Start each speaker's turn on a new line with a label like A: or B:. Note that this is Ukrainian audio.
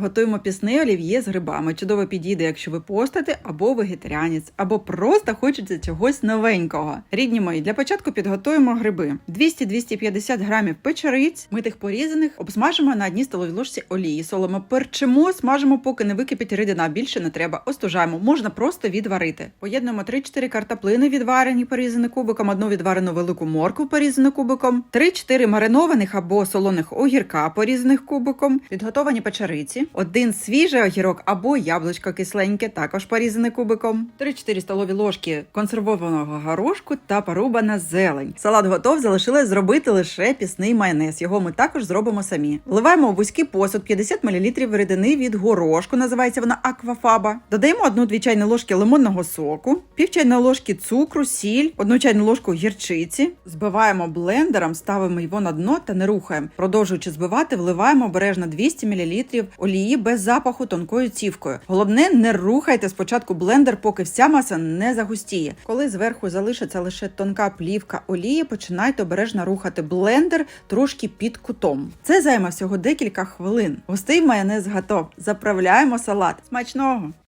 A: Готуємо пісний олів'є з грибами. Чудово підійде, якщо ви постите або вегетаріанець, або просто хочеться чогось новенького. Рідні мої, для початку підготуємо гриби. 200-250 грамів печериць, митих порізаних, обсмажимо на одній столовій ложці олії. Солимо перчимо, смажимо, поки не википить рідина. Більше не треба. Остужаємо. Можна просто відварити. Поєднуємо 3-4 картоплини відварені, порізані кубиком, одну відварену велику моркву порізану кубиком, 3-4 маринованих або солоних огірка порізаних кубиком, підготовані печериці, один свіжий огірок або яблучко кисленьке, також порізане кубиком, 3-4 столові ложки консервованого горошку та порубана зелень. Салат готов, залишилось зробити лише пісний майонез. Його ми також зробимо самі. Вливаємо у вузький посуд 50 мл рідини від горошку, називається вона аквафаба. Додаємо 1-2 чайні ложки лимонного соку, пів чайної ложки цукру, сіль, 1 чайну ложку гірчиці. Збиваємо блендером, ставимо його на дно та не рухаємо. Продовжуючи збивати, вливаємо обережно 200 мл олії без запаху тонкою цівкою. Головне, не рухайте спочатку блендер, поки вся маса не загустіє. Коли зверху залишиться лише тонка плівка олії, починайте обережно рухати блендер трошки під кутом. Це займе всього декілька хвилин. Густий майонез готов. Заправляємо салат. Смачного!